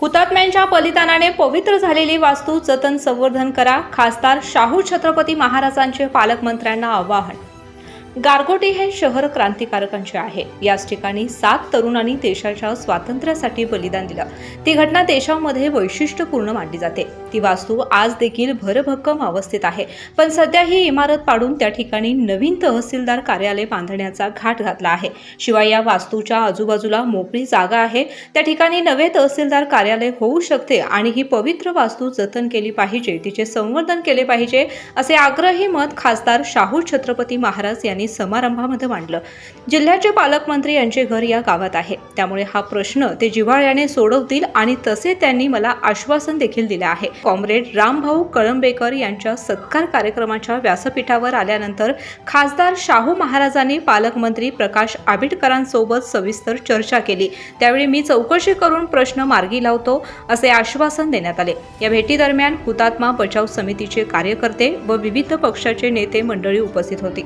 हुतात्म्यांच्या बलिदानाने पवित्र झालेली वास्तू जतन संवर्धन करा. खासदार शाहू छत्रपती महाराजांचे पालकमंत्र्यांना आवाहन. गारगोटी हे शहर क्रांतिकारकांचे आहे. याच ठिकाणी सात तरुणांनी देशाच्या स्वातंत्र्यासाठी बलिदान दिलं. ती घटना देशामध्ये वैशिष्ट्यपूर्ण मानली जाते. ती वास्तू आज देखील भरभक्कम अवस्थेत आहे. पण सध्या ही इमारत पाडून त्या ठिकाणी नवीन तहसीलदार कार्यालय बांधण्याचा घाट घातला आहे. शिवाय या वास्तूच्या आजूबाजूला मोकळी जागा आहे. त्या ठिकाणी नवे तहसीलदार कार्यालय होऊ शकते आणि ही पवित्र वास्तू जतन केली पाहिजे तिचे संवर्धन केले पाहिजे असे आग्रही मत खासदार शाहू छत्रपती महाराज यांनी समारंभामध्ये मांडलं. जिल्ह्याचे पालकमंत्री यांचे घर या गावात आहे. त्यामुळे हा प्रश्न ते जिव्हाळ्याने सोडवतील आणि तसे त्यांनी मला आश्वासन देखील दिले आहे. कॉम्रेड रामभाऊ कळंबेकर यांच्या सत्कार कार्यक्रमाच्या व्यासपीठावर आल्यानंतर खासदार शाहू महाराजांनी पालकमंत्री प्रकाश आबिटकरांसोबत सविस्तर चर्चा केली. त्यावेळी मी चौकशी करून प्रश्न मार्गी लावतो असे आश्वासन देण्यात आले. या भेटीदरम्यान हुतात्मा बचाव समितीचे कार्यकर्ते व विविध पक्षाचे नेते मंडळी उपस्थित होती.